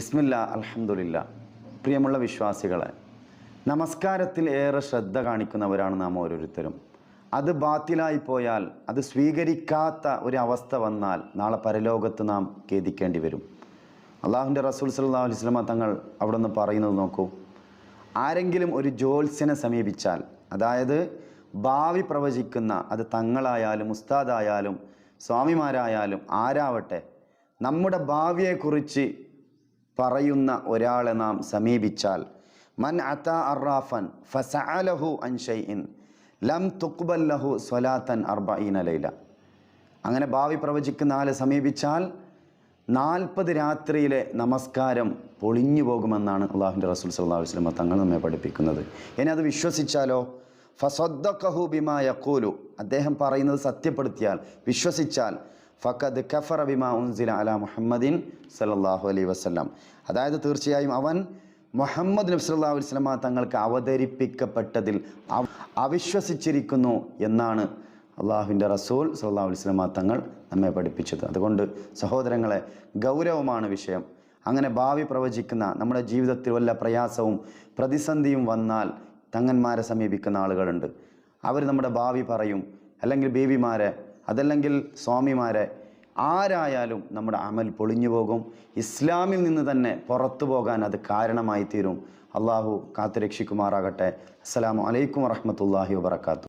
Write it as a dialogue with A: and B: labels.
A: ബിസ്മില്ല അലഹമുല്ല പ്രിയമുള്ള വിശ്വാസികളെ നമസ്കാരത്തിൽ ഏറെ ശ്രദ്ധ കാണിക്കുന്നവരാണ് നാം ഓരോരുത്തരും. അത് ബാത്തിലായി പോയാൽ അത് സ്വീകരിക്കാത്ത ഒരു അവസ്ഥ വന്നാൽ നാളെ പരലോകത്ത് നാം ഖേദിക്കേണ്ടി വരും. അള്ളാഹുന്റെ റസൂൽ സല്ലാ അലൈസ്ലമ തങ്ങൾ അവിടെ നിന്ന് പറയുന്നത് നോക്കൂ. ആരെങ്കിലും ഒരു ജ്യോത്സ്യനെ സമീപിച്ചാൽ അതായത് ഭാവി പ്രവചിക്കുന്ന അത് തങ്ങളായാലും ഉസ്താദായാലും സ്വാമിമാരായാലും ആരാവട്ടെ നമ്മുടെ ഭാവിയെക്കുറിച്ച് പറയുന്ന ഒരാളെ നാം സമീപിച്ചാൽ മൻ അത അറാഫൻ ഫസഅലഹു അൻ ഷൈഇൻ ലം തുക്ബല്ലഹു സ്വലാത്തൻ അർബഈന ലൈല. അങ്ങനെ ഭാവി പ്രവചിക്കുന്ന ആളെ സമീപിച്ചാൽ നാൽപ്പത് രാത്രിയിലെ നമസ്കാരം പൊളിഞ്ഞു പോകുമെന്നാണ് അള്ളാഹുന്റെ റസൂൽ സല്ലാ വസ്ലമ തങ്ങൾ നമ്മെ പഠിപ്പിക്കുന്നത്. ഇനി അത് വിശ്വസിച്ചാലോ? ഫസദ്ദഖഹു ബിമാ യഖൂലു. അദ്ദേഹം പറയുന്നത് സത്യപ്പെടുത്തിയാൽ വിശ്വസിച്ചാൽ ഫഖദ് കഫർ ബിമാ ഉൻസില അല മുഹമ്മദിൻ സല്ലല്ലാഹു അലൈ വസല്ലം. അതായത് തീർച്ചയായും അവൻ മുഹമ്മദ് നബി സല്ലല്ലാഹു അലൈഹി വസല്ലമ തങ്ങൾക്ക് അവതരിപ്പിക്കപ്പെട്ടതിൽ അവിശ്വസിച്ചിരിക്കുന്നു എന്നാണ് അള്ളാഹുവിന്റെ റസൂൽ സല്ലല്ലാഹു അലൈഹി വസല്ലമ തങ്ങൾ നമ്മെ പഠിപ്പിച്ചത്. അതുകൊണ്ട് സഹോദരങ്ങളെ ഗൗരവമാണ് വിഷയം. അങ്ങനെ ഭാവി പ്രവചിക്കുന്ന നമ്മുടെ ജീവിതത്തിൽ വല്ല പ്രയാസവും പ്രതിസന്ധിയും വന്നാൽ തങ്ങന്മാരെ സമീപിക്കുന്ന ആളുകളുണ്ട്. അവർ നമ്മുടെ ഭാവി പറയും. അല്ലെങ്കിൽ ബീവിമാരെ അതല്ലെങ്കിൽ സ്വാമിമാരെ ആരായാലും നമ്മുടെ അമൽ പൊളിഞ്ഞു പോകും. ഇസ്ലാമിൽ നിന്ന് തന്നെ പുറത്തു പോകാൻ അത് കാരണമായി തീരും. അള്ളാഹു കാത്തുരക്ഷിക്കുമാറാകട്ടെ. അസ്സാം വലൈക്കും വറഹ്മത്തുള്ളാഹി വബറകാതുഹു.